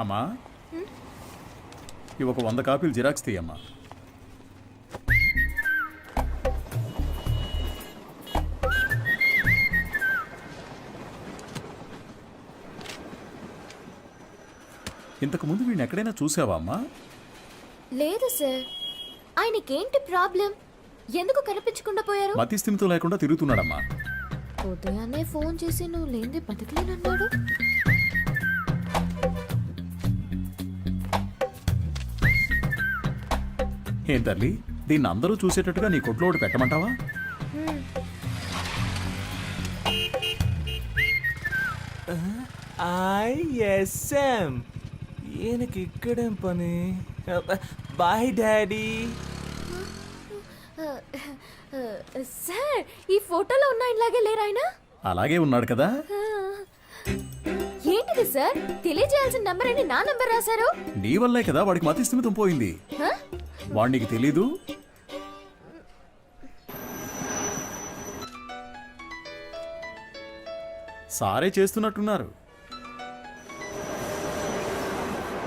అమ్మా. ఇవి ఒక వంద కాపీలు జిరాక్స్ తీయమ్మా. ఇంతకు ముందు వీడిని ఎక్కడైనా చూసావా అమ్మా? లేదు సార్. ఆయనకేంటి ప్రాబ్లం? ఎందుకు కనిపించకుండా పోయారు? మతి స్థిమితం లేకుండా తిరుగుతున్నాడమ్మా. ఉదయాన్నే ఫోన్ చేసి నువ్వు లేనిది బతకలేనన్నాడు. ఏం తల్లి దీన్ని అందరూ చూసేటట్టుగా నీ కొట్లో ఒకటి పెట్టమంటావా? ఐఎస్ఎం ఈయనకి ఇక్కడేం పని? Bye daddy. సార్ ఈ ఫోటోలో ఉన్న ఆయనలాగే లేరు ఆయన? అలాగే ఉన్నాడు కదా? ఏంటిది సార్? తెలియజేయాల్సిన నంబర్ అని నా నంబర్ రాశారు? నీ వల్లే కదా వాడికి మతి స్థిమితం పోయింది వాణ్ణికి తెలీదు? సారే చేస్తున్నట్టున్నారు.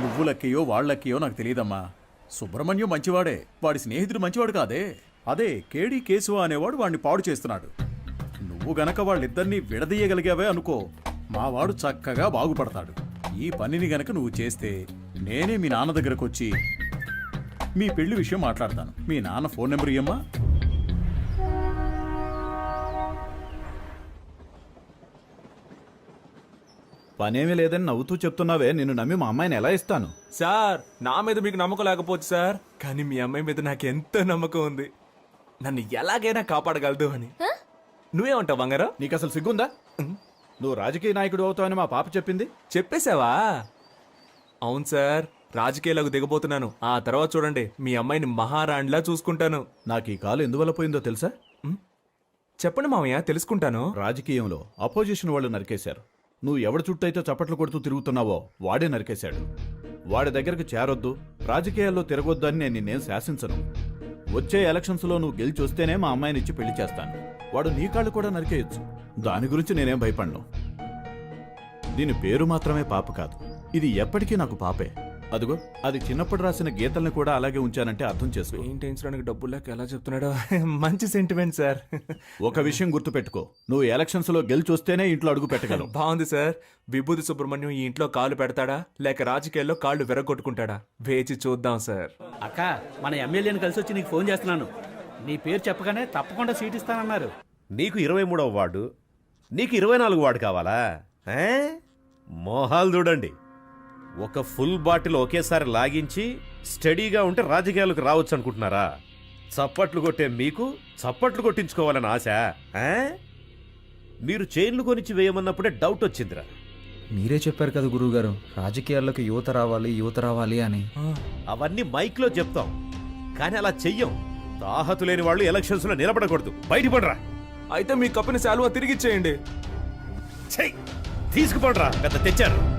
నువ్వు లక్కయో వాళ్ళక్కయో నాకు తెలియదమ్మా సుబ్రహ్మణ్యం మంచివాడే వాడి స్నేహితుడు మంచివాడు కాదే. అదే కేడి కేశవ అనేవాడు వాడిని పాడు చేస్తున్నాడు. నువ్వు గనక వాళ్ళిద్దరినీ విడదీయగలిగావే అనుకో మావాడు చక్కగా బాగుపడతాడు. ఈ పనిని గనక నువ్వు చేస్తే నేనే మీ నాన్న దగ్గరకు వచ్చి మీ పెళ్ళి విషయం మాట్లాడతాను. మీ నాన్న ఫోన్ నెంబర్ ఇయ్యమ్మా. పనేమీ లేదని నవ్వుతూ చెప్తున్నావే నిన్ను నమ్మి మా అమ్మాయిని ఎలా ఇస్తాను? సార్ నా మీద మీకు నమ్మకం లేకపోవచ్చు సార్. కానీ మీ అమ్మాయి మీద నాకు ఎంతో నమ్మకం ఉంది. నన్ను ఎలాగైనా కాపాడగలదు అని. నువ్వేమంటావు బంగారం? నీకు అసలు సిగ్గుందా నువ్వు రాజకీయ నాయకుడు అవుతావని మా పాప చెప్పింది? చెప్పేశావా? అవును సార్. రాజకీయాలకు దిగబోతున్నాను. ఆ తర్వాత చూడండి మీ అమ్మాయిని మహారాణిలా చూసుకుంటాను. నాకు ఈ కాలు ఎందువల్ల పోయిందో తెలుసా? చెప్పండి మామయ్య తెలుసుకుంటాను. రాజకీయంలో అపోజిషన్ వాళ్ళు నరికేశారు. నువ్వు ఎవడి చుట్టైతే చప్పట్లు కొడుతూ తిరుగుతున్నావో వాడే నరికేశాడు. వాడి దగ్గరకు చేరొద్దు రాజకీయాల్లో తిరగొద్దు అని నేను నిన్నేం శాసించను. వచ్చే ఎలక్షన్స్లో నువ్వు గెలిచి వస్తేనే మా అమ్మాయిని ఇచ్చి పెళ్ళి చేస్తాను. వాడు నీ కాళ్ళు కూడా నరికేయొచ్చు. దాని గురించి నేనేం భయపడను. దీని పేరు మాత్రమే పాప కాదు. ఇది ఎప్పటికీ నాకు పాపే. అదిగో అది చిన్నప్పుడు రాసిన గీతల్ని కూడా అలాగే ఉంచానంటే అర్థం చేసుకో. పెయింట్ వేయించడానికి డబ్బులు లేక ఎలా చెప్తున్నాడో? మంచి సెంటిమెంట్ సార్ ఒక విషయం గుర్తుపెట్టుకో. నువ్వు ఎలక్షన్స్లో గెలిచి వస్తేనే ఇంట్లో అడుగు పెట్టగలవు. బాగుంది సార్ విభూతి సుబ్రహ్మణ్యం ఈ ఇంట్లో కాలు పెడతాడా? లేక రాజకీయాల్లో కాళ్ళు విరగొట్టుకుంటాడా వేచి చూద్దాం సార్ అక్క మన ఎమ్మెల్యేని కలిసి వచ్చి నీకు ఫోన్ చేస్తున్నాను. నీ పేరు చెప్పగానే తప్పకుండా సీట్ ఇస్తానన్నారు. నీకు ఇరవై మూడవ వార్డు నీకు ఇరవై నాలుగు వార్డు కావాలా? ఏ? మోహాలు చూడండి. ఒక ఫుల్ బాటిల్ ఒకేసారి లాగించి స్టడీగా ఉంటే రాజకీయాలకు రావచ్చు అనుకుంటున్నారా? చప్పట్లు కొట్టే మీకు చప్పట్లు కొట్టించుకోవాలని ఆశ? మీరు చైన్లు కొనిచ్చి వేయమన్నప్పుడే డౌట్ వచ్చిందిరా. మీరే చెప్పారు కదా గురువుగారు రాజకీయాల్లోకి యువత రావాలి యువత రావాలి అని. అవన్నీ మైక్లో చెప్తాం కానీ అలా చెయ్యం. తాహతు లేని వాళ్ళు ఎలక్షన్స్లో నిలబడకూడదు. బయటపడరా. అయితే మీ కప్పుని శాలువా తిరిగిచ్చేయండి. చెయ్యి తీసుకుపడరా పెద్ద తెచ్చారు.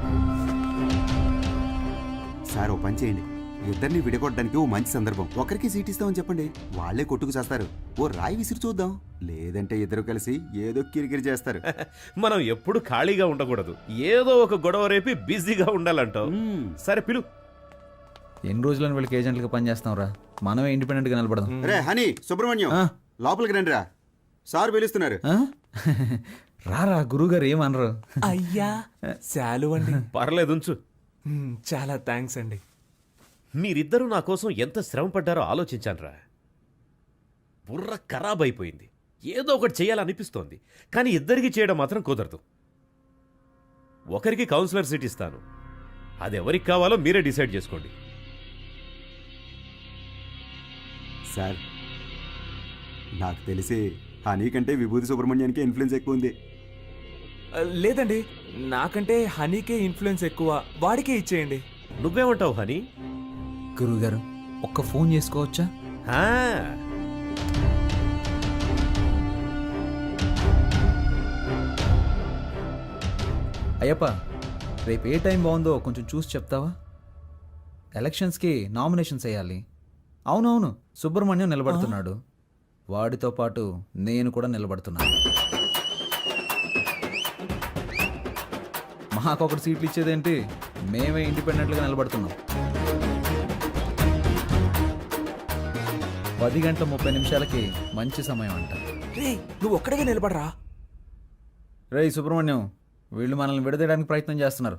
సార్ ఓ పని చేయండి. ఇద్దరిని విడగొట్టడానికి ఓ మంచి సందర్భం. ఒకరికి సీట్ ఇస్తామని చెప్పండి. వాళ్ళే కొట్టుకు చేస్తారు. ఓ రాయి విసిరి చూద్దాం. లేదంటే ఇద్దరు కలిసి ఏదో కిరికిరి చేస్తారు. మనం ఎప్పుడు ఖాళీగా ఉండకూడదు. ఏదో ఒక గొడవ రేపి బిజీగా ఉండాలంటావు. సరే పిలు. ఎన్ని రోజులని వీళ్ళకి ఏజెంట్లుగా పనిచేస్తాం రా. మనమే ఇండిపెండెంట్గా నిలబడదాం. రే హనీ సుబ్రహ్మణ్యం ఆ. లోపలికి రండి రా. సార్ పిలుస్తున్నారు. ఆ? రారా గురువుగారు ఏమనరు? అయ్యా శాలువ అండి పర్లేదు ఉంచు. చాలా థ్యాంక్స్ అండి. మీరిద్దరూ నా కోసం ఎంత శ్రమ పడ్డారో ఆలోచించానురా బుర్ర ఖరాబ్ అయిపోయింది. ఏదో ఒకటి చేయాలనిపిస్తోంది. కానీ ఇద్దరికి చేయడం మాత్రం కుదరదు. ఒకరికి కౌన్సిలర్ సీట్ ఇస్తాను. అది ఎవరికి కావాలో మీరే డిసైడ్ చేసుకోండి. సార్ నాకు తెలిసి హనీ కంటే విభూతి సుబ్రహ్మణ్యానికి ఇన్ఫ్లుయెన్స్ ఎక్కువ ఉంది. లేదండి. నాకంటే హనీకే ఇన్ఫ్లుయెన్స్ ఎక్కువ. వాడికే ఇచ్చేయండి. నువ్వేమంటావు హనీ? గురువుగారు ఒక్క ఫోన్ చేసుకోవచ్చా? ఆ, అయ్యప్ప రేపు ఏ టైం బాగుందో కొంచెం చూసి చెప్తావా? ఎలక్షన్స్కి నామినేషన్స్ వేయాలి. అవునవును సుబ్రహ్మణ్యం నిలబడుతున్నాడు. వాడితో పాటు నేను కూడా నిలబడుతున్నాను. మాకొకటి సీట్లు ఇచ్చేదేంటి మేమే ఇండిపెండెంట్గా నిలబడుతున్నాం. పది గంటల ముప్పై నిమిషాలకి మంచి సమయం అంట. రే నువ్వు ఒక్కడిగా నిలబడరా? రేయ్ సుబ్రహ్మణ్యం వీళ్ళు మనల్ని విడదీయడానికి ప్రయత్నం చేస్తున్నారు.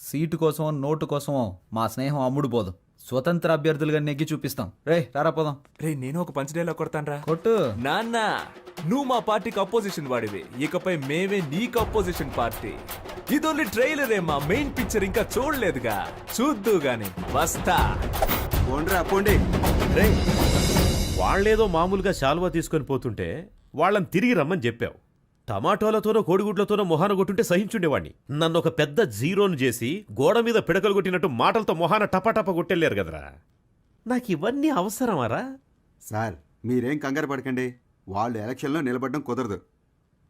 సీటు కోసమో నోటు కోసమో మా స్నేహం అమ్ముడు పోదు. స్వతంత్ర అభ్యర్థులుగా నెగ్గి చూపిస్తాం. రే రారా పోదాం. రే నేను ఒక పంచ్ డైలాగ్ కొడతానరా. కొట్టు. నాన్న నువ్వు మా పార్టీకి అపోజిషన్ వాడివి. ఇకపై మేమే నీకు అపోజిషన్ పార్టీ. ఇది ఓన్లీ ట్రైలరే మా మెయిన్ పిక్చర్ ఇంకా చూడలేదుగా. చూద్దు గాని వస్తా. పోండ్రా పోండి. రే వాళ్ళేదో మామూలుగా శాలువా తీసుకొని పోతుంటే వాళ్ళని తిరిగి రమ్మని చెప్పావు. టమాటోలతోనో కోడిగుడ్లతోనో మొహాన కొట్టుంటే సహించుండేవాణ్ణి. నన్ను ఒక పెద్ద జీరోను చేసి గోడ మీద పిడకలు కొట్టినట్టు మాటలతో మొహాన టపాటపా కొట్టెళ్ళారు కదరా. నాకు ఇవన్నీ అవసరమారా? సార్ మీరేం కంగారు పడకండి. వాళ్ళు ఎలక్షన్లో నిలబడడం కుదరదు.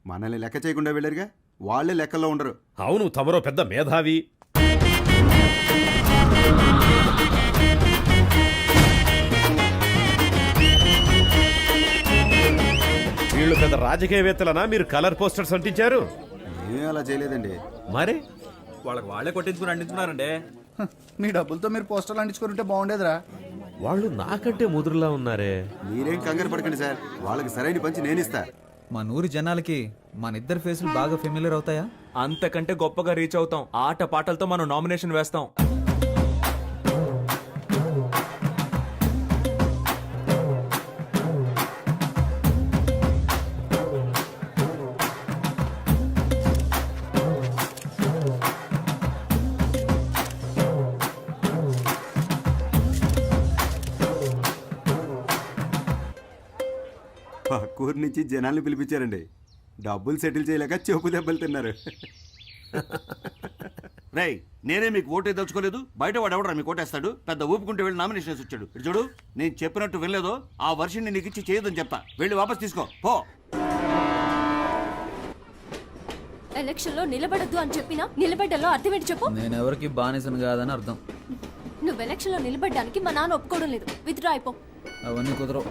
మనల్ని లెక్క చేయకుండా వెళ్ళారుగా? వాళ్ళే లెక్కల్లో ఉండరు. అవును తమరో పెద్ద మేధావి. వీళ్ళు పెద్ద రాజకీయవేత్తలనా? మీరు కలర్ పోస్టర్స్ అంటించారు. అలా చేయలేదండి. మరి? వాళ్ళకి వాళ్ళే కొట్టించుకుని అంటించుకున్నారండి. మీ డబ్బులతో మీరు పోస్టర్లు అంటించుకుని ఉంటే బాగుండేదిరా. వాళ్ళు నాకంటే ముదురులా ఉన్నారే. మీరేం కంగారు పడకండి సార్. వాళ్ళకి సరైన పంచి నేనిస్తా. మా నూరి జనాలకి మన ఇద్దరు ఫేసులు బాగా ఫెమిలియర్ అవుతాయా? అంతకంటే గొప్పగా రీచ్ అవుతాం. ఆట పాటలతో మనం నామినేషన్ వేస్తాం. పక్కూరు నుంచి జనాల్ని పిలిపించారండి. డబ్బులు సెటిల్ చేయలేక చెప్పు దెబ్బలు తిన్నారు. రేయ్ నేనే మీకు ఓటే దలుచుకోలేదు బయట వాడు ఎవడరా మీకు ఓటేస్తాడు? పెద్ద ఊపుకుంటే వెళ్ళి నామినేషన్ వేసి వచ్చాడు. ఇటు చూడు నేను చెప్పినట్టు వినలేదో ఆ వర్షిని నీకు ఇచ్చి చేయదని చెప్తా. వెళ్ళి వాపస్ తీసుకో. పో. ఎలక్షన్లో నిలబడద్దు అని చెప్పినా నిలబడ్డలో అర్థం ఏంటి చెప్పు? నేను ఎవరికి బానిసను కాదని అర్థం. నువ్వు ఎలక్షన్లో నిలబడ్డానికి మా నాన్న ఒప్పుకోవడం లేదు. విత్డ్రా అయిపో. అవన్నీ కుదరవు.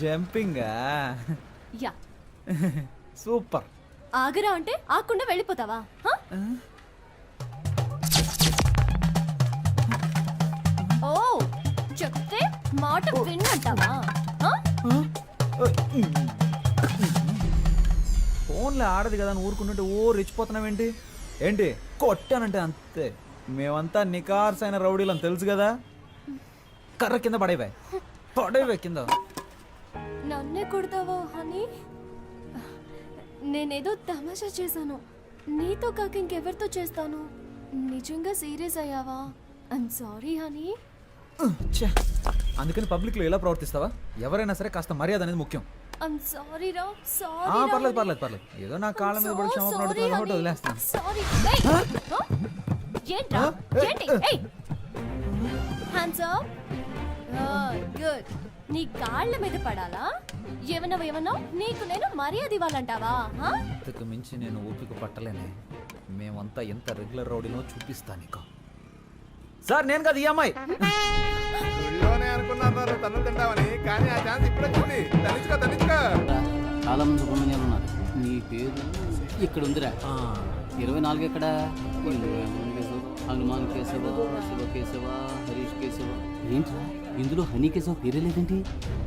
జంపింగా? యా. సూపర్. ఆగరా అంటే ఆకుండా వెళ్ళిపోతావా? ఓ చెప్తే మాట విన్నంటావా? ఫోన్లో ఆడదు కదా అని ఊరుకుంటుంటే ఓ రెచ్చిపోతున్నావేంటి ఏంటి? కొట్టానంటే అంతే. మేమంతా నికార్స్ అయిన రౌడీలు అని తెలుసు కదా? కర్ర కింద పడేవే పడేవే కింద నన్నే కొడతావా హనీ? నేనేదో తమాషా చేశాను. నీతో కాక ఇంకెవరితో చేస్తాను? నిజంగా సీరియస్ అయ్యావా? I'm sorry honey. ఛే, అందుకని పబ్లిక్లో ఎలా ప్రవర్తిస్తావా? ఎవరైనా సరే కాస్త మర్యాద అనేది ముఖ్యం. ఐమ్ సారీ రా ఆ, సారీ పర్లేదు పర్లేదు పర్లేదు. ఏదో నా కాళ్ళ మీద పడి క్షమాపణ అడుగుతున్నాను కాబట్టి వదిలేస్తాను సారీ ఏంట్రా? ఏంటి? ఏయ్! హ్యాండ్స్ అప్ గుడ్ నీ కాళ్ళ మీద పడాలా? ఏమన్నా ఏమన్నా? నీకు నేను మర్యాద ఇవ్వాలంటావా? ఇంతకు మించి నేను ఓపిక పట్టలేనే. మేమంతా ఎంత రెగ్యులర్ రౌడీనో చూపిస్తా నీకు. సార్ నేను కదా ఈ అమ్మాయి. అనుకున్నారు తన్నులు తింటామని కానీ ఆ ఛాన్స్ ఇప్పుడే వచ్చింది. తనిచ్చుకో తనిచ్చుకో చాలా మంది ఉన్నారు నీ పేరు ఇక్కడ ఉందిరా. ఇరవై నాలుగు ఎక్కడ? ఇరవై మూడు. కేశవ హనుమాన్ కేశవ శివ కేశవ హరీష్ కేశవ. ఏంట్రా ఇందులో హనీ కేశవ పేరే లేదేంటి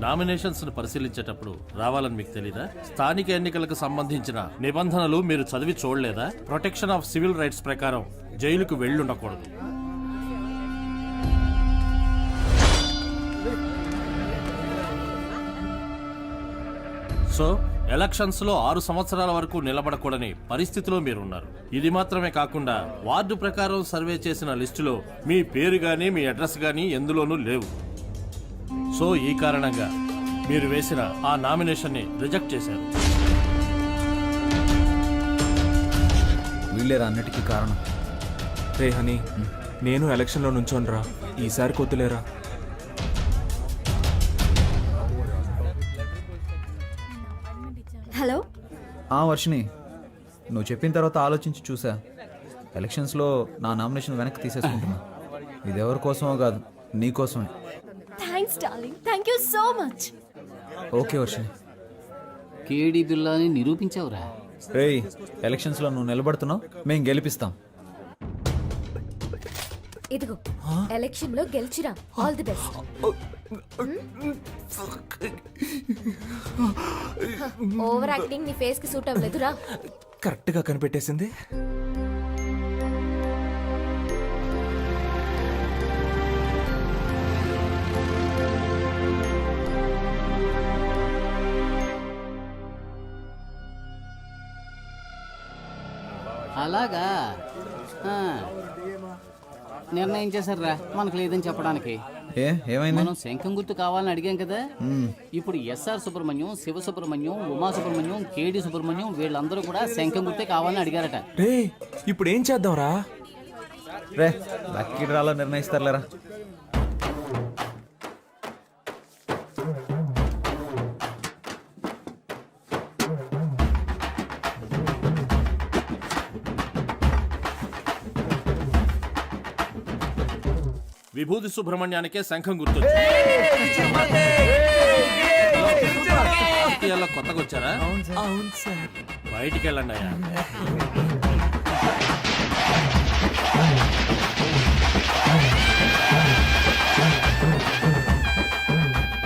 నామినేషన్స్ను పరిశీలించేటప్పుడు రావాలని మీకు తెలీదా? స్థానిక ఎన్నికలకు సంబంధించిన నిబంధనలు మీరు చదివి చూడలేదా? ప్రొటెక్షన్ ఆఫ్ సివిల్ రైట్స్ ప్రకారం జైలుకు వెళ్ళుండకూడదు. సో ఎలక్షన్స్లో ఆరు సంవత్సరాల వరకు నిలబడకూడని పరిస్థితిలో మీరున్నారు. ఇది మాత్రమే కాకుండా వార్డు ప్రకారం సర్వే చేసిన లిస్టులో మీ పేరు గాని మీ అడ్రస్ గాని ఎందులోనూ లేవు. సో ఈ కారణంగా మీరు వేసిన ఆ నామినేషన్ని రిజెక్ట్ చేశారు. వీళ్ళేరా అన్నిటికీ కారణం? రే హనీ నేను ఎలక్షన్లో నుంచోనరా. ఈసారి కొద్దులేరా. ఆ వర్షిని నువ్వు చెప్పిన తర్వాత ఆలోచించి చూసా. ఎలక్షన్స్లో నా నామినేషన్ వెనక్కి తీసేసుకుంటున్నా. ఇది ఎవరి కోసమో కాదు నీ కోసమే. Thanks darling thank you so much. Okay Varshini కేడి బిల్లాని నిరూపించావురా? రేయ్ ఎలక్షన్స్లో నువ్వు నిలబడుతున్నావు మేము గెలిపిస్తాం. ఇదిగో ఎలక్షన్లో గెలిచిరా. All the best over acting నీ ఫేస్కి సూట్ అవ్వలేదురా. కరెక్ట్గా కనిపెట్టేసింది. అలాగా. నిర్ణయం చేశారా మనకు లేదని చెప్పడానికి. ఏ ఏమైంది? మనం శంఖం గుర్తు కావాలని అడిగాం కదా. ఇప్పుడు ఎస్ఆర్ సుబ్రహ్మణ్యం శివ సుబ్రహ్మణ్యం ఉమా సుబ్రహ్మణ్యం కేడి సుబ్రహ్మణ్యం వీళ్ళందరూ కూడా శంఖం గుర్తే కావాలని అడిగారట. రే ఇప్పుడు ఏం చేద్దాంరా? రే లక్కీ డ్రాలో నిర్ణయిస్తారులేరా? విభూతి సుబ్రహ్మణ్యానికే శంఖం గుర్తు రాజకీయాల్లో కొత్తగా వచ్చారా అవును సార్. బయటికి వెళ్ళండి అయ్యా.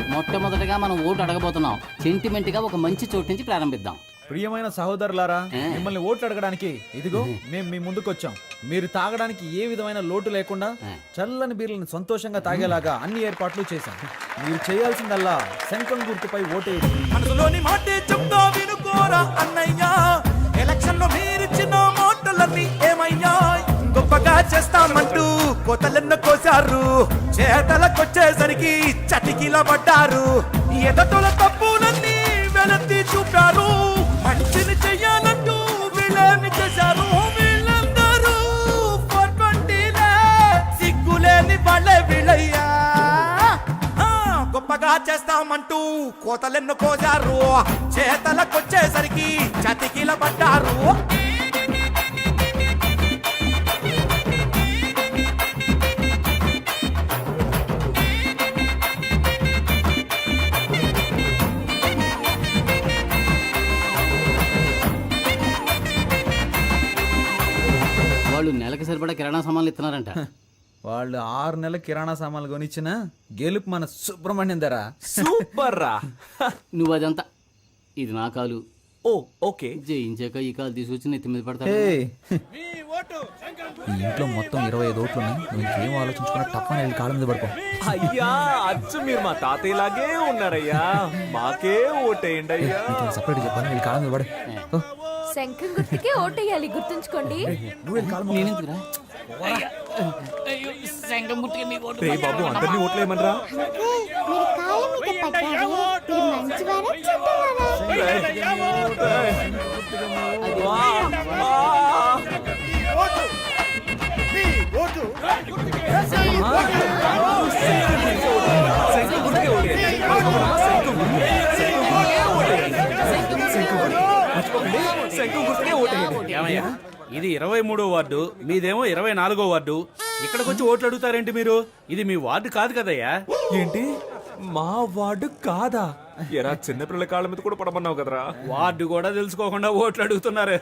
మొట్టమొదటిగా మనం ఓటు అడగబోతున్నాం. సెంటిమెంట్గా ఒక మంచి చోటు నుంచి ప్రారంభిద్దాం. ప్రియమైన సహోదరులారా? మిమ్మల్ని ఓట్లు అడగడానికి ఇదిగో మేము మీ ముందుకు వచ్చాం మీరు తాగడానికి ఏ విధమైన లోటు లేకుండా. చల్లని బీర్లను సంతోషంగా తాగేలాగా అన్ని ఏర్పాట్లు చేశాం. మీరు చేయాల్సిందల్లా శంఖం గుర్తుపై ఓటేయండి. మనసులోని మాటే చెప్తా వినుకోరా అన్నయ్యా. ఎలక్షన్లో మీరిచ్చిన మాటలన్నీ ఏమయ్యా? గొప్పగా చేస్తామంటూ కోతలెన్న కోసారు చేతలకొచ్చేసరికి చటికిల పడ్డారు ఎదటల తప్పులన్నీ వెలత్తి చూపారు. మంచిని చెయ్యాలంటూ వీళ్ళని చేశారు వీళ్ళందరూ. 420 లే, సిగ్గులేని వాళ్ళే వీళ్ళయ్యా. ఆ, గొప్పగా చేస్తామంటూ కోతలెన్ను కోసారు చేతలకొచ్చేసరికి చతికిల పడ్డారు సామాన్లు ఇస్తున్నారంట వాళ్ళు ఆరు నెలల కిరాణా సామాన్లు కొనిచ్చిన గెలుపు మన సుబ్రహ్మణ్యం ధర. సూపర్ రా నువ్వు అదంతా. ఇది నా కాలు. ఓ ఓకే. జయించాక ఈ కాలు తీసుకొచ్చి నెత్తి మీద పడతా ఏయ్, ఈ ఇంట్లో మొత్తం ఇరవై ఐదు ఓట్లు ఉన్నాయి. నువ్వు ఇంకేం ఆలోచించుకున్నా తప్పని వెళ్ళి కాళ్ళ మీద పడుకో. అయ్యా అచ్చు మీరు మా తాతయ్యలాగే ఉన్నారయ్యా. మాకే ఓటేయండి అయ్యా. సపరేట్ చెప్పాను వెళ్ళి కాళ్ళ మీద పడే. ఓ, శంఖం గుర్తుకే ఓటేయాలి గుర్తుంచుకోండి. నేనెందుకురా? శంఖం గుర్తుగా మీ ఓటు రే బాబు అందరినీ ఓట్లేయమనరా? మీరు కాళ్ళ మీద పడ్డారు మీరు మంచివారా చెడ్డవారా? శంఖం గుర్తుకే ఓటేయండి ఏమయ్యా? ఇది ఇరవై మూడో వార్డు మీదేమో ఇరవై నాలుగో వార్డు. ఇక్కడికి వచ్చి ఓట్లు అడుగుతారేంటి మీరు? ఇది మీ వార్డు కాదు కదయ్యా? ఏంటి? మా వార్డు కాదా? ఎరా చిన్నపిల్లల కాళ్ళ మీద కూడా పడమన్నావు కదరా. వార్డు కూడా తెలుసుకోకుండా ఓట్లు అడుగుతున్నారు.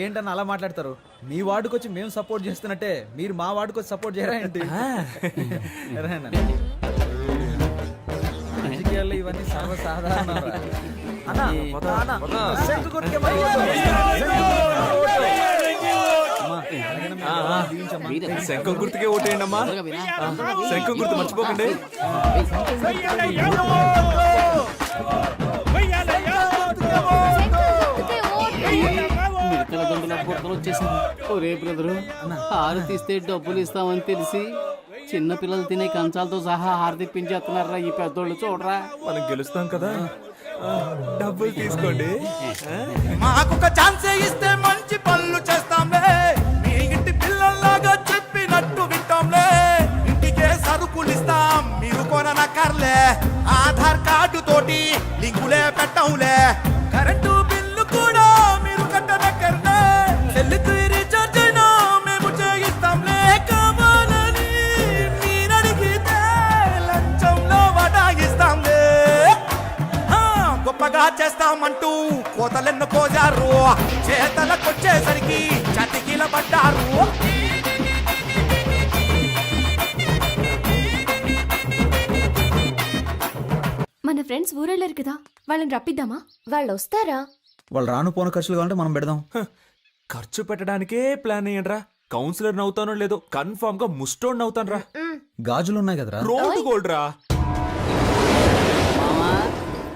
ఏంటని అలా మాట్లాడతారు? మీ వార్డుకి వచ్చి మేము సపోర్ట్ చేస్తున్నట్టే మీరు మా వార్డుకి వచ్చి సపోర్ట్ చేయరా ఏంటి. రాజకీయాల్లో ఇవన్నీ సర్వసాధారణం శంఖం గుర్తుకే ఓటేయండి అమ్మా? శంఖం గుర్తు మర్చిపోకండి. హారతి ఇస్తే డబ్బులు ఇస్తామని తెలిసి చిన్న పిల్లలు తినే కంచాలతో సహా హారతిప్పించేస్తున్నారా ఈ పెద్దోళ్ళు చూడరా. మనం గెలుస్తాం కదా. డబ్బులు తీసుకోండి. మాకొక ఛాన్స్ ఇస్తే మంచి పనులు చేస్తాంలే. మీ ఇంటి పిల్లల్లాగా చెప్పినట్టు వింటాంలే. ఇంటికే సరుకులు ఇస్తాం మీరు కొననక్కర్లే. ఆధార్ కార్డు తోటి లింకులే పెట్టంలే కరెంటు చేస్తామంటూ కోతలెన్ను కోజారు. చేతలకొచ్చేసరికి చతికిల పడ్డారు. మన ఫ్రెండ్స్ ఊరెళ్ళారు కదా వాళ్ళని రప్పిద్దామా? వాళ్ళు వస్తారా వాళ్ళు రాను పోను ఖర్చులు కావాలంటే మనం పెడదాం. ఖర్చు పెట్టడానికే ప్లాన్ అయ్యండ్రా కౌన్సిలర్ నవ్వుతానో లేదో కన్ఫర్మ్గా ముస్టోడ్ నవ్వుతాను రా గాజులు ఉన్నాయి కదరా. రోడ్డు గోల్డ్ రా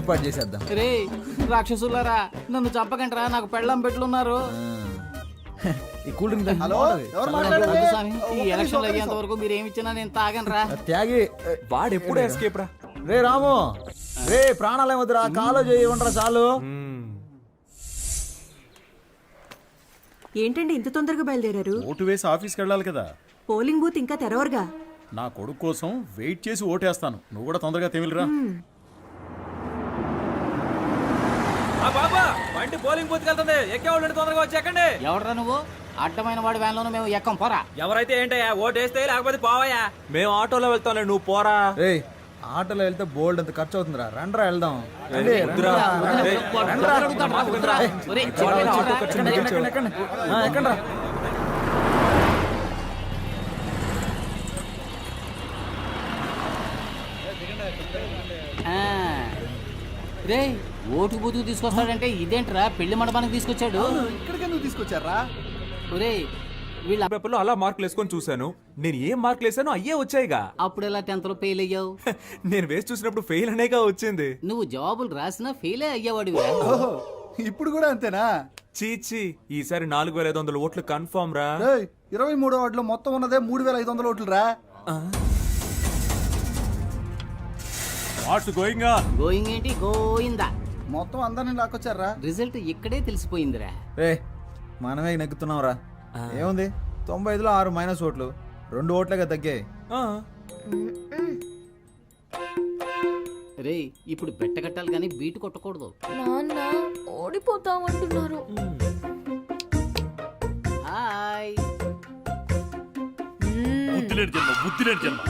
ఏర్పాటు చేసేద్దాం. రే రాక్షసులారా నన్ను చంపకంటరా నాకు పెళ్ళం పెట్లున్నారు. ఈ కూల్ డ్రింక్ హలో ఈ ఎలక్షన్ అయ్యేంత వరకు మీరు ఏమి ఇచ్చినా నేను తాగనరా. త్యాగి వాడు ఎప్పుడు ఎస్కేప్ రా? రే రాము రే ప్రాణాలు ఏమొద్దురా కాలో చేయి ఉండరా చాలు. ఏంటండి ఇంత తొందరగా బయలుదేరారు? ఓటు వేసి ఆఫీస్కి వెళ్ళాలి కదా. పోలింగ్ బూత్ ఇంకా తెరవరుగా? నా కొడుకు కోసం వెయిట్ చేసి ఓటేస్తాను. నువ్వు కూడా తొందరగా తెమిలిరా బాబా బండి పోలింగ్ బూత్ వెళ్తుంది. ఎక్కేవాళ్ళు తొందరగా వచ్చి ఎక్కండి. ఎవడరా నువ్వు? అడ్డమైన వాడి వ్యాన్లోనూ మేము ఎక్కం. పోరా. ఎవరైతే ఏంటయ్యా ఓటు వేస్తే లేకపోతే పోవయ్యా. మేము ఆటోలో వెళ్తాంలే నువ్వు పోరా. రే ఆటోలో వెళ్తే బోల్డ్ అంత ఖర్చు అవుతుందిరా. రండ్రా వెళ్దాం. ఎక్కండ్రా. ఆ. రేయ్ ఓటు బూతుకు తీసుకొస్తాడంటే ఇదేంట్రా? పెళ్ళి మండపానికి తీసుకొచ్చాడు. ఇక్కడికి ఎందుకు తీసుకొచ్చారా? ఒరేయ్ వీళ్ళ పేపర్లో అలా మార్కులు వేసుకొని చూశాను. నేను ఏం మార్కులు వేసానో అయ్యే వచ్చాయిగా. అప్పుడు ఎలా టెన్త్లో ఫెయిల్ అయ్యావు? నేను వేసి చూసినప్పుడు ఫెయిల్ అనేగా వచ్చింది. నువ్వు జవాబులు రాసినా ఫెయిలే అయ్యేవాడివి ఇప్పుడు కూడా అంతేనా? చీచి ఈసారి నాలుగు వేల ఐదు వందల ఓట్లు కన్ఫర్మ్ రా. ఇరవై మూడో వాటిలో మొత్తం ఉన్నదే మూడు వేల ఐదు వందల ఓట్లు రా. వాట్స్ గోయింగా గోయింగ్ ఏంటి? గోయిందా? మొత్తం అందరిని లాక్కొచ్చారా? రిజల్ట్ ఇక్కడే తెలిసిపోయిందిరా. రే మనమే నెగ్గుతున్నాం రా ఏముంది? తొంభై ఐదులో ఆరు మైనస్ ఓట్లు. రెండు ఓట్లేగా తగ్గాయి. రేయ్ ఇప్పుడు బెట్ట కట్టాలి కానీ బీటు కొట్టకూడదు. నాన్న ఓడిపోతామంటున్నారు. హాయ్. బుద్ధిలేని జన్మ బుద్ధిలేని జన్మ.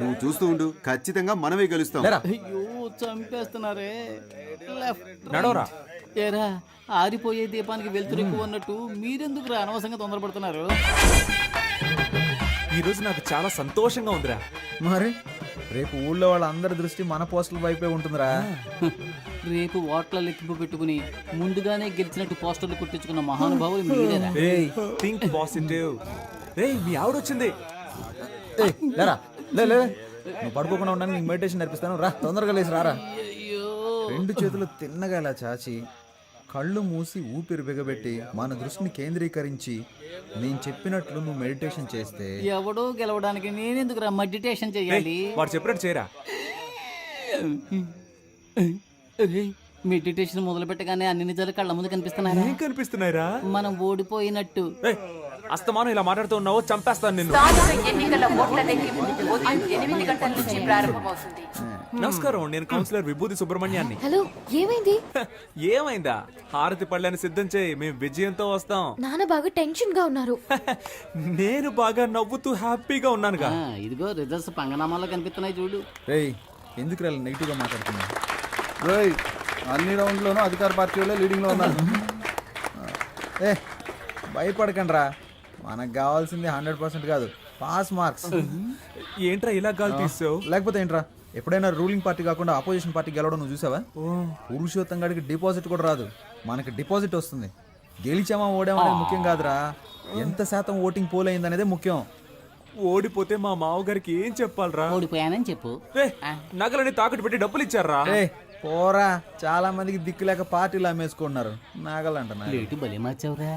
నువ్వు చూస్తూ ఉండు ఖచ్చితంగా మనమే గెలుస్తాం. అయ్యో. చంపేస్తున్నారే. లెఫ్ట్ నడవరా? ఏరా ఆరిపోయే దీపానికి వెళ్తురు ఎక్కువ ఉన్నట్టు మీరెందుకు రా అనవసరంగా తొందరపడుతున్నారు? ఈ రోజు నాకు చాలా సంతోషంగా ఉందిరా. మరి? రేపు ఊళ్ళో వాళ్ళందరి దృష్టి మన పోస్టుల వైపే ఉంటుందిరా. రేపు ఓట్ల లెక్కింపు పెట్టుకుని ముందుగానే గెలిచినట్టు పోస్టర్లు కుట్టించుకున్న మహానుభావులు మీరేరా? ఏయ్ థింక్ పాజిటివ్ రేయ్ మీ ఆవిడ వచ్చింది. ఏయ్, లేరా? లే లే లే. నువ్వు పడుకోకుండా ఉండడానికి నీకు మెడిటేషన్ నేర్పిస్తాను. రా తొందరగా లేచి రారా. అయ్యో రెండు చేతులు తిన్నగా ఇలా చాచి కళ్ళు మూసి ఊపిరి బిగబెట్టి మన దృష్టిని కేంద్రీకరించి నేను చెప్పినట్లు నువ్వు మెడిటేషన్ చేస్తే ఎవడో గెలవడానికి నేనెందుకు రా మెడిటేషన్ చేయాలి? వాడు చెప్పినట్టు చేయరా? మెడిటేషన్ మొదలు పెట్టగానే అన్ని నిజాలు కళ్ళ ముందు కనిపిస్తున్నాయా కనిపిస్తున్నాయిరా? మనం ఓడిపోయినట్టు. అస్తమానం ఇలా మాట్లాడుతూ ఉన్నావు చంపేస్తాను నిన్ను. ఎన్నికల ఓట్ల లెక్కింపు ఉదయం ఎనిమిది గంటల నుంచి ప్రారంభమవుతుంది. నమస్కారం నేను కౌన్సిలర్ విభూతి సుబ్రహ్మణ్యాన్ని. హలో ఏమైంది? ఏమైందా? హారతి పళ్ళని సిద్ధం చేయి మేము విజయంతో వస్తాం. నాన్న బాగా టెన్షన్గా ఉన్నారు నేను బాగా నవ్వుతూ హ్యాపీగా ఉన్నానుగా. ఆ, ఇదిగో రిజల్ట్స్ పంగనామాలో కనిపిస్తున్నాయి చూడు. రేయ్ ఎందుకు రా నెగిటివ్గా మాట్లాడుతున్నా రోయ్ అన్ని రౌండ్లోనూ అధికార పార్టీ వాళ్ళే లీడింగ్లో ఉన్నారు. ఏ భయపడకండి రా. మనకు కావాల్సింది హండ్రెడ్ పర్సెంట్ కాదు. పాస్ మార్క్స్ ఏంట్రా ఇలా గాలి తీసావు? లేకపోతే ఏంట్రా ఎప్పుడైనా రూలింగ్ పార్టీ కాకుండా అపోజిషన్ పార్టీ గెలవడం నువ్వు చూసావా? పురుషోత్తం గడికి డిపాజిట్ కూడా రాదు. మనకి డిపాజిట్ వస్తుంది. గెలిచామా ఓడామా అనేది ముఖ్యం కాదురా. ఎంత శాతం ఓటింగ్ పోల్ అయింది అనేది ముఖ్యం. ఓడిపోతే మా మావగారికి ఏం చెప్పాలరా? ఓడిపోయానని చెప్పు. నగలని తాకట్టు పెట్టి డబ్బులు ఇచ్చారా? పోరా. చాలా మందికి దిక్కు లేక పార్టీలు అమ్మేసుకుంటున్నారు. నాగలంట నాగలు. లేటు బలి మార్చావురా.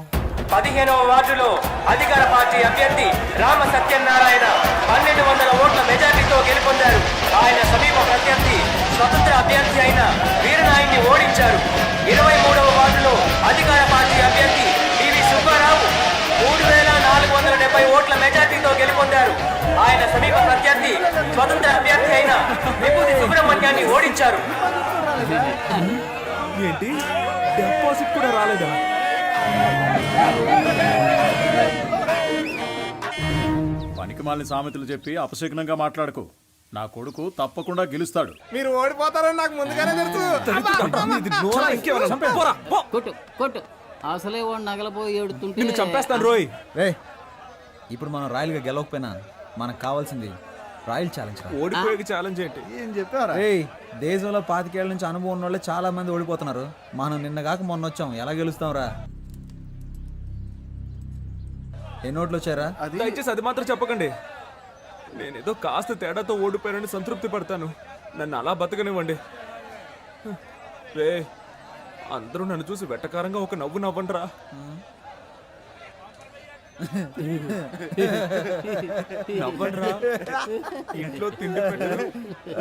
పదిహేనవ వార్డులో అధికార పార్టీ అభ్యర్థి రామ సత్యనారాయణ పన్నెండు వందల ఓట్ల మెజార్టీతో గెలుపొందారు. ఆయన సమీప ప్రత్యర్థి స్వతంత్ర అభ్యర్థి అయిన వీరనాయుని ఓడించారు. ఇరవై మూడవ వార్డులో అధికార పార్టీ అభ్యర్థి పివి సుబ్బారావు మూడు వేల నాలుగు వందల డెబ్బై ఓట్ల మెజార్టీతో గెలుపొందారు. ఆయన సమీప ప్రత్యర్థి స్వతంత్ర అభ్యర్థి అయిన విభూతి సుబ్రహ్మణ్యాన్ని ఓడించారు. ఏంటి? డిపాజిట్ కూడా రాలేదా? పనికి మాలిన సామెతలు చెప్పి అపశకునంగా మాట్లాడకు. నా కొడుకు తప్పకుండా గెలుస్తాడు. మీరు ఓడిపోతారని నాకు ముందుగానే తెలుసు. కొట్టు కొట్టు. అసలే వాడు నగలపోయి ఏడుతుంటే నిన్ను చంపేస్తాను రోయ్. రే ఇప్పుడు మనం రాయల్గా గెలవకపోయినా మనకు కావాల్సింది రాయల్ ఛాలెంజ్ రా. ఓడిపోయే ఛాలెంజ్ ఏంటి? ఏం చెప్పారా ఏయ్ దేశంలో పాతికేళ్ళ నుంచి అనుభవం ఉన్న వాళ్ళే చాలా మంది ఓడిపోతున్నారు. మనం నిన్న కాక మొన్న వచ్చాం. ఎలా గెలుస్తాం రా ఎన్ని ఓట్లు వచ్చారా? దయచేసి అది మాత్రం చెప్పకండి. నేనేదో కాస్త తేడాతో ఓడిపోయానని సంతృప్తి పడతాను. నన్ను అలా బతకనివ్వండి. రే అందరూ నన్ను చూసి వెట్టకారంగా ఒక నవ్వు నవ్వండిరా. నవ్వండిరా? ఇంట్లో తిండి పెట్టరు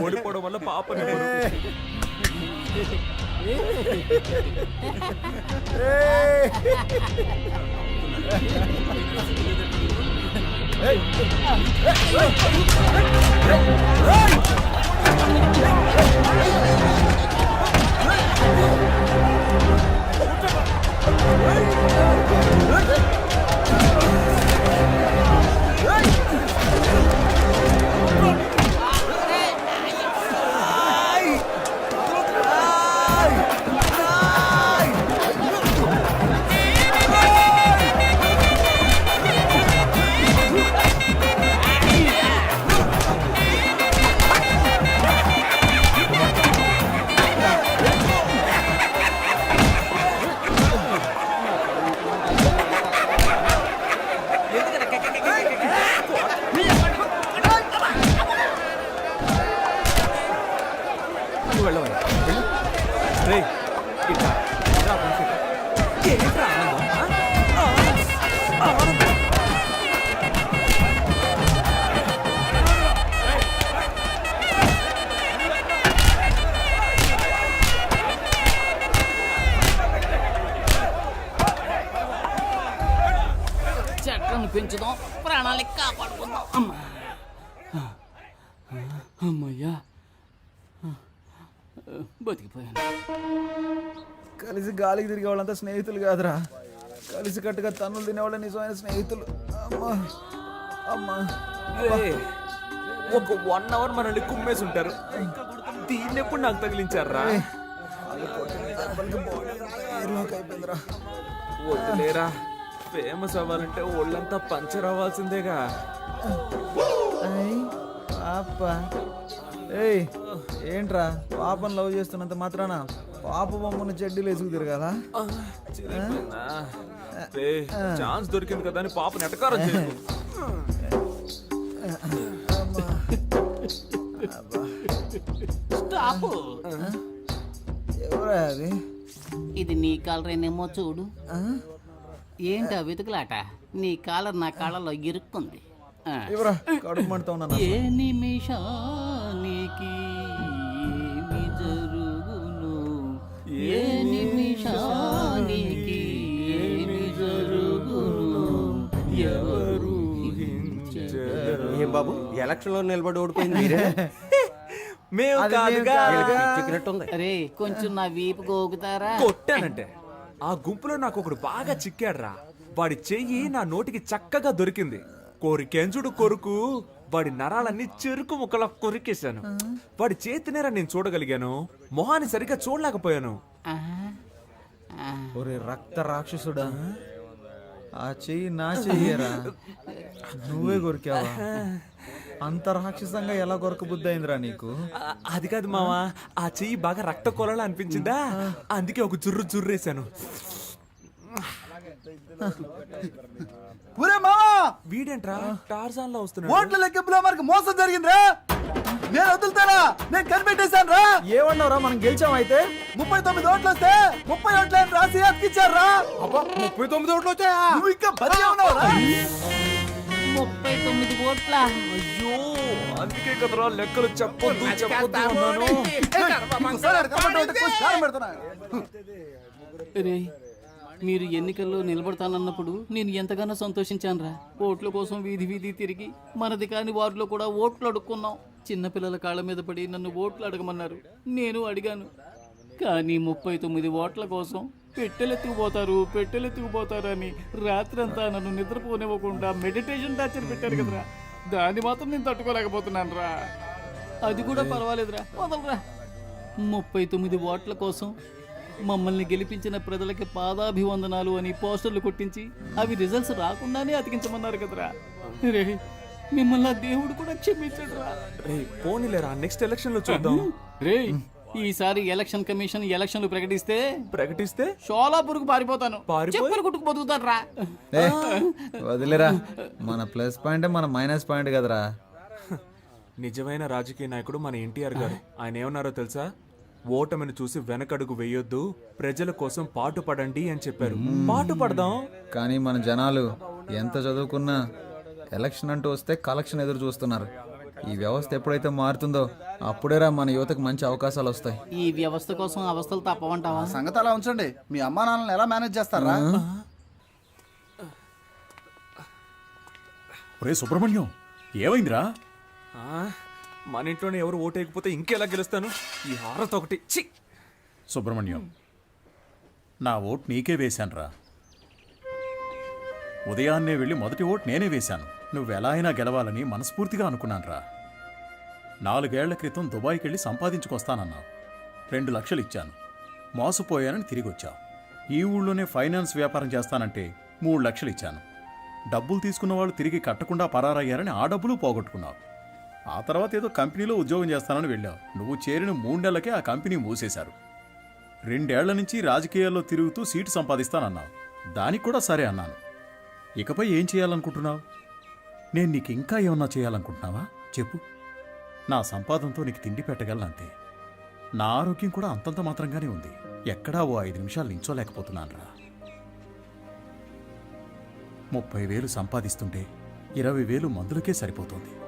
ఓడిపోవడం వల్ల పాప నువ్వు వాళ్ళంతా స్నేహితులు కాదురా. కలిసి కట్టుగా తన్నులు తినేవాళ్ళ నిజమైన స్నేహితులు. అమ్మా అమ్మా. ఒక వన్ అవర్ మనల్ని కుమ్మేసి ఉంటారు. దీన్ని ఎప్పుడు నాకు తగిలించారా? వద్దులేరా. ఫేమస్ అవ్వాలంటే ఒళ్ళంతా పంచర్ అవ్వాల్సిందేగా. పాప. ఏయ్ ఏంట్రా? పాపను లవ్ చేస్తున్నంత మాత్రాన? పాప బొమ్మను చెడ్డీలు వేసుకు తిరగాల? ఛాన్స్ దొరికింది కదా అని పాప నెటకారం ఎవరా అది? ఇది నీ కాలరేనేమో చూడు. ఏంటి ఆ వెతుకులాట? నీ కాలర్ నా కాళ్ళలో ఇరుక్కుంది. ఆ. ఎవరా? ఏం బాబు ఎలక్షన్లో నిలబడి ఓడిపోయింది మేము కాదుగా అరే కొంచెం నా వీపు గోగుతారా కొట్టానంటే ఆ గుంపులో నాకు ఒకడు బాగా చిక్కాడు రా వాడి చెయ్యి నా నోటికి చక్కగా దొరికింది. కోరికెంజుడు కొరుకు? వాడి నరాలన్నీ చెరుకు ముక్కలా కొరికేశాను. వాడి చేతినేరా నేను చూడగలిగాను. మొహాన్ని సరిగ్గా చూడలేకపోయాను. ఒరే రక్త రాక్షసుడా. ఆ చెయ్యి నా చెయ్యరా? నువ్వే కొరికావా? అంత రాక్షసంగా ఎలా కొరక బుద్ధి అయిందిరా నీకు? ఆ, అది కాదు మావా. ఆ చెయ్యి బాగా రక్త కొలలా అనిపించిందా అందుకే ఒక జుర్రు జుర్రేశాను. ఊరే మావా వీడేంట్రా? టార్జాన్లో వస్తున్నాడు. ఓట్ల లెక్కింపులో మనకు మోసం జరిగిందిరా. నేను వదులుతానా? నేను కనిపెట్టేశాను రా ఏమన్నావురా? మనం గెలిచాం అయితే? ముప్పై తొమ్మిది ఓట్లు వస్తే ముప్పై ఓట్లు అని రాసి అతికిచ్చారా ముప్పై తొమ్మిది ఓట్లు వచ్చాయా? నువ్వు ఇంకా బతికే ఉన్నావురా. ముప్పై తొమ్మిది ఓట్ల. అయ్యో అందుకే కదరా లెక్కలు చెప్పొద్దు చెప్పొద్దు అన్నాను. కారం పెడుతున్నా. మీరు ఎన్నికల్లో నిలబడతానన్నప్పుడు నేను ఎంతగానో సంతోషించానురా. ఓట్ల కోసం వీధి వీధి తిరిగి మనది కాని వారిలో కూడా ఓట్లు అడుక్కున్నాం. చిన్నపిల్లల కాళ్ళ మీద పడి నన్ను ఓట్లు అడగమన్నారు. నేను అడిగాను కానీ ముప్పై తొమ్మిది ఓట్ల కోసం పెట్టెలెత్తుకుపోతారు పెట్టెలెత్తుకుపోతారు అని రాత్రంతా నన్ను నిద్రపోనివ్వకుండా మెడిటేషన్ టార్చర్ పెట్టారు కదరా. దాన్ని మాత్రం నేను తట్టుకోలేకపోతున్నాను రా అది కూడా పర్వాలేదురా వదలరా. ముప్పై తొమ్మిది ఓట్ల కోసం మమ్మల్ని గెలిపించిన ప్రజలకి పాదాభివందనాలు అని పోస్టర్లు కొట్టించి అవి రిజల్ట్స్ రాకుండానే అతికించమన్నారు కదరా. రే మిమ్మల్ని దేవుడు కూడా క్షమించడు రా రే పోనీలేరా నెక్స్ట్ ఎలక్షన్లో చూద్దాం రే ఈసారి ఎలక్షన్ కమిషన్ ఎలక్షన్లు ప్రకటిస్తే ప్రకటిస్తే? షోలాపూర్కు పారిపోతాను? చెప్పులు కుట్టుకు బతుకుతాను రా వదిలేరా మన ప్లస్ పాయింట్ మన మైనస్ పాయింట్ కదరా. నిజమైన రాజకీయ నాయకుడు మన ఎన్టీఆర్ గారు. ఆయన ఏమన్నారో తెలుసా? ఓటమిని చూసి వెనకడుగు వేయొద్దు ప్రజల కోసం పాటు పడండి అని చెప్పారు. పాటు పడదాం కానీ మన జనాలు ఎంత చదువుకున్నా ఎలక్షన్ అంటూ వస్తే కలెక్షన్ ఎదురు చూస్తున్నారు. ఈ వ్యవస్థ ఎప్పుడైతే మారుతుందో అప్పుడేరా మన యువతకు మంచి అవకాశాలు వస్తాయి. ఈ వ్యవస్థ కోసం అవస్థలు తప్పవంటావా? సంగతి అలా ఉంచండి. మీ అమ్మా నాన్నలు ఎలా మేనేజ్ చేస్తారా? ఒరే సుబ్రహ్మణ్యం ఏమైందిరా? ఆ, మన ఇంట్లోనే ఎవరు ఓటేయకపోతే ఇంకెలా గెలుస్తాను? ఈ హారత ఒకటి. చి సుబ్రహ్మణ్యం నా ఓట్ నీకే వేశానురా. ఉదయాన్నే వెళ్ళి మొదటి ఓట్ నేనే వేశాను. నువ్వెలా అయినా గెలవాలని మనస్ఫూర్తిగా అనుకున్నానురా. నాలుగేళ్ళ క్రితం దుబాయ్కి వెళ్ళి సంపాదించుకొస్తానన్నావు. రెండు లక్షలు ఇచ్చాను. మోసపోయానని తిరిగి వచ్చావు ఈ ఊళ్ళోనే ఫైనాన్స్ వ్యాపారం చేస్తానంటే మూడు లక్షలు ఇచ్చాను. డబ్బులు తీసుకున్న వాళ్ళు తిరిగి కట్టకుండా పరారయ్యారని ఆ డబ్బులు పోగొట్టుకున్నావు. ఆ తర్వాత ఏదో కంపెనీలో ఉద్యోగం చేస్తానని వెళ్ళావు. నువ్వు చేరిన మూడు నెలలకే ఆ కంపెనీ మూసేశారు. రెండేళ్ళ నుంచి రాజకీయాల్లో తిరుగుతూ సీటు సంపాదిస్తానన్నావు. దానికి కూడా సరే అన్నాను. ఇకపై ఏం చేయాలనుకుంటున్నావు? నేను నీకు ఇంకా ఏమన్నా చేయాలనుకుంటున్నావా? చెప్పు. నా సంపాదనతో నీకు తిండి పెట్టగలనంతే. నా ఆరోగ్యం కూడా అంతంత మాత్రంగానే ఉంది. ఎక్కడా ఓ ఐదు నిమిషాలు నించోలేకపోతున్నానురా ముప్పై వేలు సంపాదిస్తుంటే ఇరవై వేలు మందులకే సరిపోతుంది.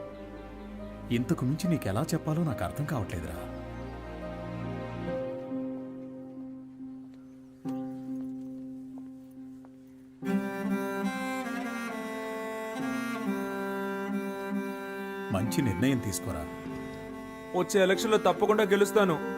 ఇంతకు మించి నీకెలా చెప్పాలో నాకు అర్థం కావట్లేదురా. మంచి నిర్ణయం తీసుకోరా. వచ్చే ఎలక్షన్లో తప్పకుండా గెలుస్తాను.